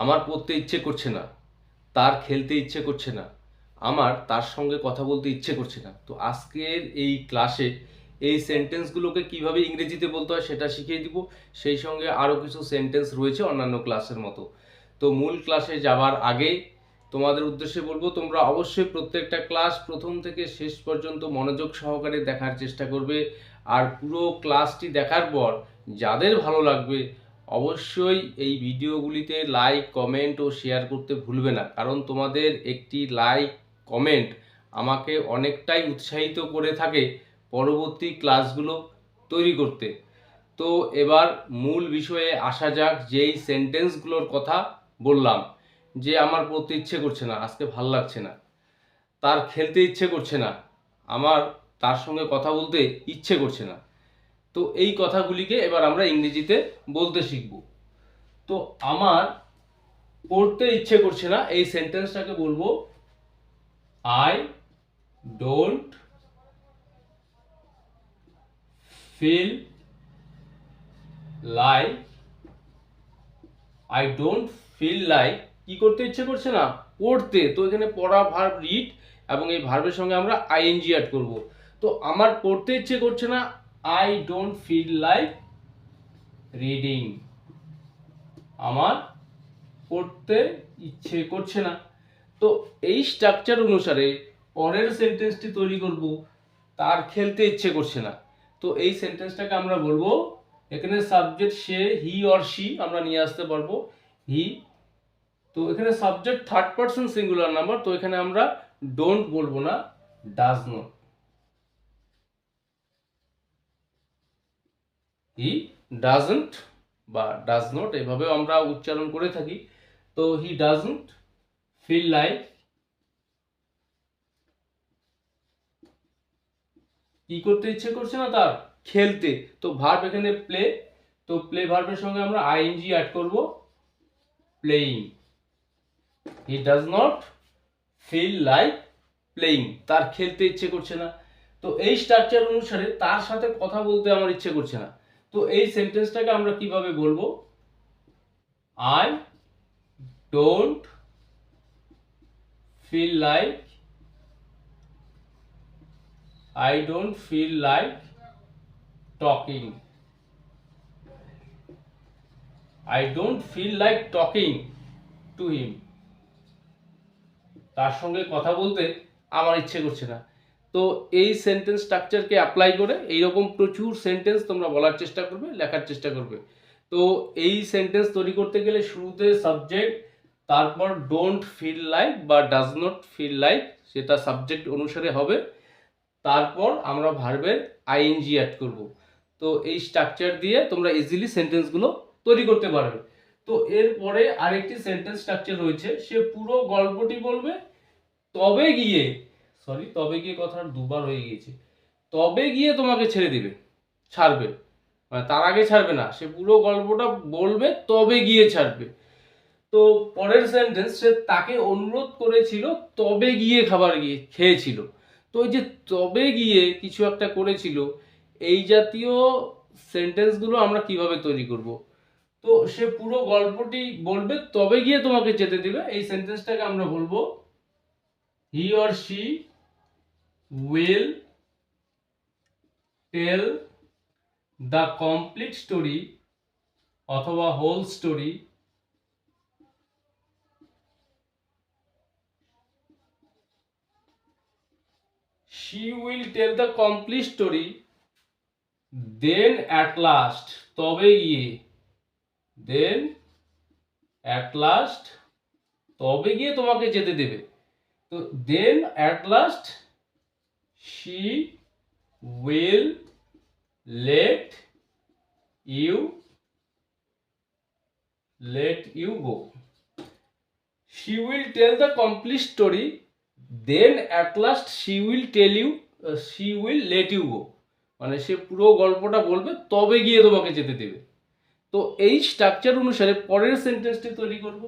আমার পড়তে ইচ্ছে করছে না, তার খেলতে ইচ্ছে করছে না, আমার তার সঙ্গে কথা বলতে ইচ্ছে করছে না। তো আজকের এই ক্লাসে এই সেন্টেন্সগুলোকে কীভাবে ইংরেজিতে বলতে হয় সেটা শিখিয়ে দিব, সেই সঙ্গে আরও কিছু সেন্টেন্স রয়েছে অন্যান্য ক্লাসের মতো। তো মূল ক্লাসে যাবার আগে তোমাদের উদ্দেশ্যে বলব, তোমরা অবশ্যই প্রত্যেকটা ক্লাস প্রথম থেকে শেষ পর্যন্ত মনোযোগ সহকারে দেখার চেষ্টা করবে। আর পুরো ক্লাসটি দেখার পর যাদের ভালো লাগবে অবশ্যই এই ভিডিওগুলিতে লাইক কমেন্ট ও শেয়ার করতে ভুলবে না। কারণ তোমাদের একটি লাইক কমেন্ট আমাকে অনেকটাই উৎসাহিত করে থাকে পরবর্তী ক্লাসগুলো তৈরি করতে। তো এবার মূল বিষয়ে আসা যাক, যেই সেন্টেন্সগুলোর কথা বললাম, যে আমার পড়তে ইচ্ছে করছে না, আজকে ভালো লাগছে না। তার খেলতে ইচ্ছে করছে না, আমার তার সঙ্গে কথা বলতে ইচ্ছে করছে না। তো এই কথাগুলিকে এবার আমরা ইংরেজিতে বলতে শিখব। তো আমার পড়তে ইচ্ছে করছে না, এই সেন্টেন্সটাকে বলব I don't feel like I don't feel like কি করতে ইচ্ছে করছে না? পড়তে। তো এখানে পড়া ভার্ব রিড এবং এই ভার্বের সঙ্গে আমরা আইএনজি অ্যাড করব। তো আমার পড়তে ইচ্ছে করছে না I don't feel like reading আমার পড়তে ইচ্ছে করছে না। তো এই স্ট্রাকচার অনুসারে পরের সেন্টেন্সটি তৈরি করব, তার খেলতে ইচ্ছে করছে না। তো এই সেন্টেন্সটাকে আমরা বলব, এখানে সাবজেক্ট সে হি অর শি আমরা নিয়ে আসতে পারব। হি তো এখানে subject third person singular number তো এখানে আমরা ডোন্ট বলব না ডাজ নট হি ডাজন্ট বা ডাজ নট এভাবেও আমরা উচ্চারণ করে থাকি। তো হি ডাজন্ট ফিল লাইক কি করতে ইচ্ছে করছে না তার? খেলতে। তো ভার্ব এখানে প্লে তো প্লে ভার্বের সঙ্গে আমরা আইএনজি অ্যাড করব। Playing he does not feel like playing তার খেলতে ইচ্ছে করছে না। তো এই স্ট্রাকচার অনুসারে তার সাথে কথা বলতে আমার ইচ্ছে করছে না। তো এই সেন্টেন্সটাকে আমরা কীভাবে বলব? I don't feel like I don't feel like talking I don't feel like talking to him তার সঙ্গে কথা বলতে আমার ইচ্ছে করছে না। তো এই সেন্টেন্স স্ট্রাকচারকে অ্যাপ্লাই করে এইরকম প্রচুর সেন্টেন্স তোমরা বলার চেষ্টা করবে, লেখার চেষ্টা করবে। তো এই সেন্টেন্স তৈরি করতে গেলে শুরুতে সাবজেক্ট তারপর ডোন্ট ফিল লাইক বা ডাজ নট ফিল লাইক সেটা সাবজেক্ট অনুসারে হবে। তারপর আমরা ভার্বের আইএনজি অ্যাড করব। তো এই স্ট্রাকচার দিয়ে তোমরা ইজিলি সেন্টেন্সগুলো তৈরি করতে পারবে। তো এরপরে আরেকটি সেন্টেন্স স্ট্রাকচার রয়েছে, সে পুরো গল্পটি বলবে, তবে গিয়ে সরি তবে গিয়ে কথা দুবার হয়ে গিয়েছে। তবে গিয়ে তোমাকে ছেড়ে দিবে, ছাড়বে। মানে তার আগে ছাড়বে না, সে পুরো গল্পটা বলবে, তবে গিয়ে ছাড়বে। তো পরের সেন্টেন্স সে তাকে অনুরোধ করেছিল, তবে গিয়ে খাবার গিয়ে খেয়েছিল। তো ওই যে তবে গিয়ে কিছু একটা করেছিল, এই জাতীয় সেন্টেন্সগুলো আমরা কীভাবে তৈরি করব? তো সে পুরো গল্পটি বলবে, তবে গিয়ে তোমাকে যেতে দিবে। এই সেন্টেন্সটাকে আমরা বলব he or she will tell the complete story অথবা whole story she will tell the complete story then at last তবে গিয়ে then at last তবে গিয়ে তোমাকে যেতে দেবে তো then at last she will let you let you go. She will tell the complete story then at last she will tell you she will let you go মানে সে পুরো গল্পটা বলবে, তবে গিয়ে তোমাকে যেতে দেবে। তো এই স্ট্রাকচার অনুসারে পরের সেন্টেন্সটি তৈরি করব।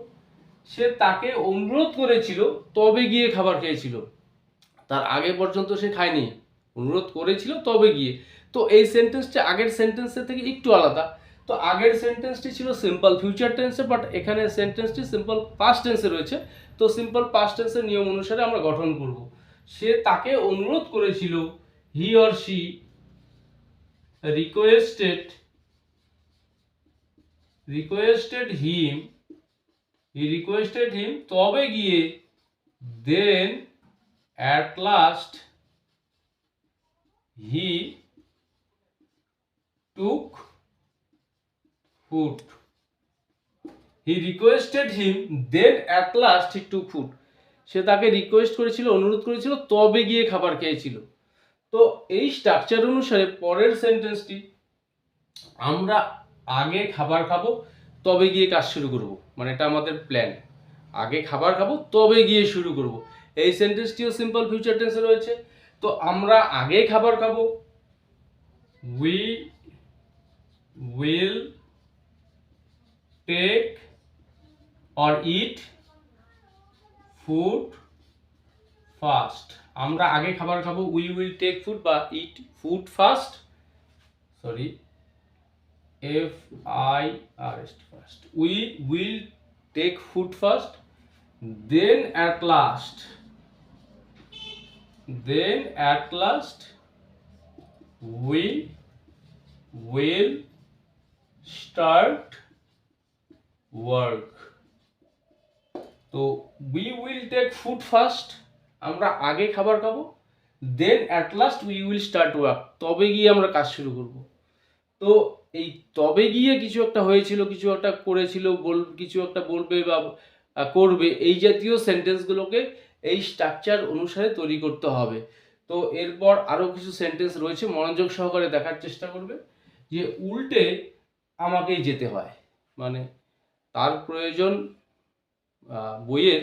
সে তাকে অনুরোধ করেছিল, তবে গিয়ে খাবার খেয়েছিল। তার আগে পর্যন্ত সে খায়নি। অনুরোধ করেছিল, তবে গিয়ে। তো এই সেন্টেন্সটা আগের সেন্টেন্সের থেকে একটু আলাদা। তো আগের সেন্টেন্সটি ছিল সিম্পল ফিউচার টেন্সে বাট এখানে সেন্টেন্সটি সিম্পল পাস্ট টেন্সে রয়েছে। তো সিম্পল পাস্ট টেন্সের নিয়ম অনুসারে আমরা গঠন করব। সে তাকে অনুরোধ করেছিল he or she requested requested him he requested him তবে গিয়ে then at last he took food he requested him then at last he took food সে তাকে রিকোয়েস্ট করেছিল, অনুরোধ করেছিল, তবে গিয়ে খাবার খেয়েছিল। তো এই স্ট্রাকচার অনুসারে পরের সেন্টেন্সটি আমরা আগে খাবার খাব, তবে গিয়ে কাজ শুরু করব। মানে এটা আমাদের প্ল্যান আগে খাবার খাব, তবে গিয়ে শুরু করব। এই সেন্টেন্সটিও সিম্পল ফিউচার টেন্সে রয়েছে। তো আমরা আগে খাবার খাব। We will take or eat food fast আমরা আগে খাবার খাব উই উইল টেক ফুড বা eat food fast sorry F I R S first we will take food first then at last then at last we will start work তো we will take food first আমরা আগে খাবার খাব then at last we will start work তবে গিয়ে আমরা কাজ শুরু করব। তো এই তবে গিয়ে কিছু একটা হয়েছিল, কিছু একটা করেছিল, বল, কিছু একটা বলবে বা করবে, এই জাতীয় সেন্টেন্সগুলোকে এই স্ট্রাকচার অনুসারে তৈরি করতে হবে। তো এরপর আরও কিছু সেন্টেন্স রয়েছে, মনোযোগ সহকারে দেখার চেষ্টা করবে যে উল্টে আমাকেই যেতে হয়। মানে তার প্রয়োজন বইয়ের,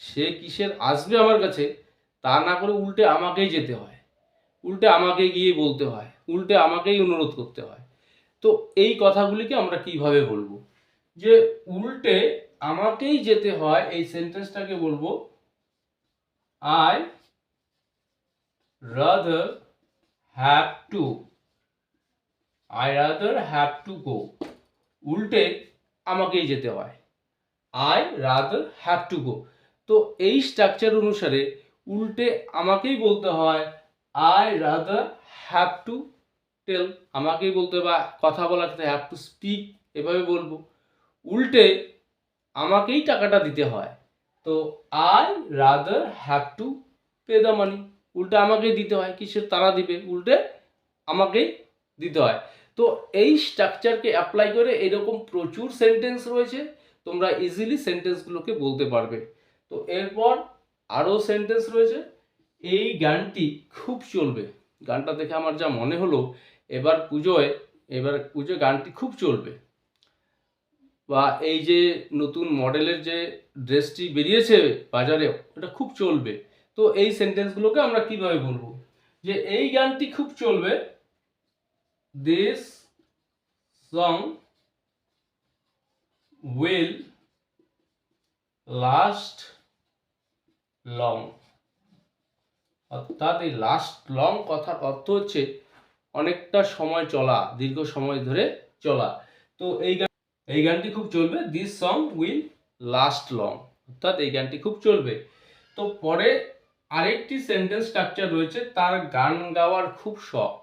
সে কিসের আসবে আমার কাছে, তা না করে উল্টে আমাকেই যেতে হয়। উল্টে আমাকে গিয়ে বলতে হয়, উল্টে আমাকেই অনুরোধ করতে হয়। তো এই কথাগুলিকে আমরা কীভাবে বলব? যে উল্টে আমাকেই যেতে হয়, এই সেন্টেন্সটাকে বলব I rather have to I rather have to go উল্টে আমাকেই যেতে হয়। I rather have to go তো এই স্ট্রাকচার অনুসারে উল্টে আমাকেই বলতে হয় I rather have to tell আমাকেই বলতে বা কথা বলার ক্ষেত্রে হ্যাভ টু স্পিক এভাবে বলব। উল্টে আমাকেই টাকাটা দিতে হয়। তো I rather have to pay the money উল্টে আমাকেই দিতে হয়, কিসের তারা দিবে? উল্টে আমাকেই দিতে হয়। তো এই স্ট্রাকচারকে অ্যাপ্লাই করে এরকম প্রচুর সেন্টেন্স রয়েছে, তোমরা ইজিলি সেন্টেন্সগুলোকে বলতে পারবে। তো এরপর আরও সেন্টেন্স রয়েছে, এই গানটি খুব চলবে। গানটা দেখে আমার যা মনে হলো, এবার পুজোয় এবার পুজোয় গানটি খুব চলবে। বা এই যে নতুন মডেলের যে ড্রেসটি বেরিয়েছে বাজারে ওটা খুব চলবে। তো এই সেন্টেন্সগুলোকে আমরা কীভাবে বলব? যে এই গানটি খুব চলবে। This song will last long অর্থাৎ এই লাস্ট লং কথার অর্থ হচ্ছে অনেকটা সময় চলা, দীর্ঘ সময় ধরে চলা। তো এই এই গানটি খুব চলবে। This song will last long অর্থাৎ এই গানটি খুব চলবে। তো পরে আরেকটি সেন্টেন্স স্ট্রাকচার রয়েছে, তার গান গাওয়ার খুব শখ।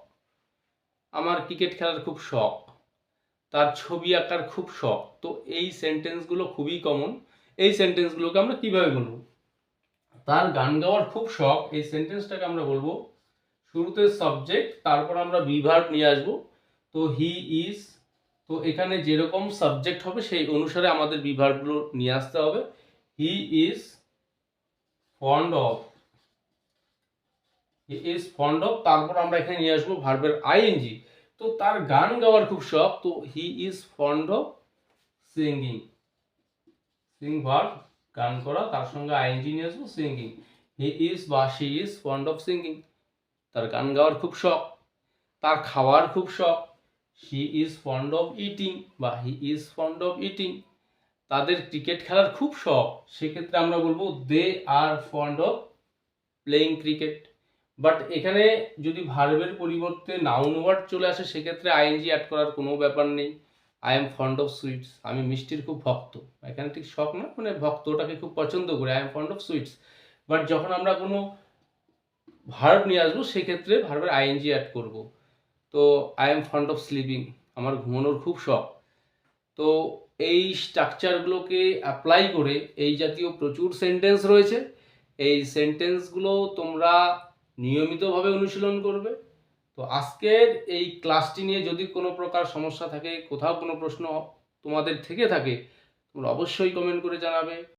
আমার ক্রিকেট খেলার খুব শখ। তার ছবি আঁকার খুব শখ। তো এই সেন্টেন্সগুলো খুবই কমন এই সেন্টেন্সগুলোকে আমরা কীভাবে বলব? তার গান গাওয়ার খুব শখ। এই সেন্টেন্সটাকে আমরা বলব, শুরুতে সাবজেক্ট তারপর আমরা বিভার্ব নিয়ে আসব। তো হি ইজ তো এখানে যেরকম সাবজেক্ট হবে, সেই অনুসারে আমাদের বিভার্বগুলো নিয়ে আসতে হবে। He is fond of he is fond of তারপর আমরা এখানে নিয়ে আসব ভার্বের আইএনজি তো তার গান গাওয়ার খুব শখ, তো he is fond of singing sing verb গান করা, তার সঙ্গে আইএনজি নিয়ে আসব সিঙ্গিং হি ইজ বা she is fond of singing তার গান গাওয়ার খুব শখ, তার খাওয়ার খুব শখ। She is fond of eating বা he is fond of eating তাদের ক্রিকেট খেলার খুব শখ। সেক্ষেত্রে আমরা বলব they are fond of playing cricket but এখানে যদি ভার্বের পরিবর্তে নাউন ওয়ার্ড চলে আসে, সেক্ষেত্রে আইএনজি অ্যাড করার কোনো ব্যাপার নেই। I am fond of sweets আমি মিষ্টির খুব ভক্ত। এখানে ঠিক শখ না? মানে ভক্তটাকে খুব পছন্দ করি। I am fond of sweets but যখন আমরা কোনো ভার্ব নিয়ে আসব, সেক্ষেত্রে ভার্বের আইএনজি অ্যাড করব। তো I am fond of sleeping আমার ঘুমানোর খুব শখ। তো এই স্ট্রাকচারগুলোকে অ্যাপ্লাই করে এই জাতীয় প্রচুর সেন্টেন্স রয়েছে। এই সেন্টেন্সগুলো তোমরা নিয়মিতভাবে অনুশীলন করবে। তো আজকের এই ক্লাসটি নিয়ে যদি কোনো প্রকার সমস্যা থাকে, কোথাও কোনো প্রশ্ন তোমাদের থেকে থাকে, তোমরা অবশ্যই কমেন্ট করে জানাবে।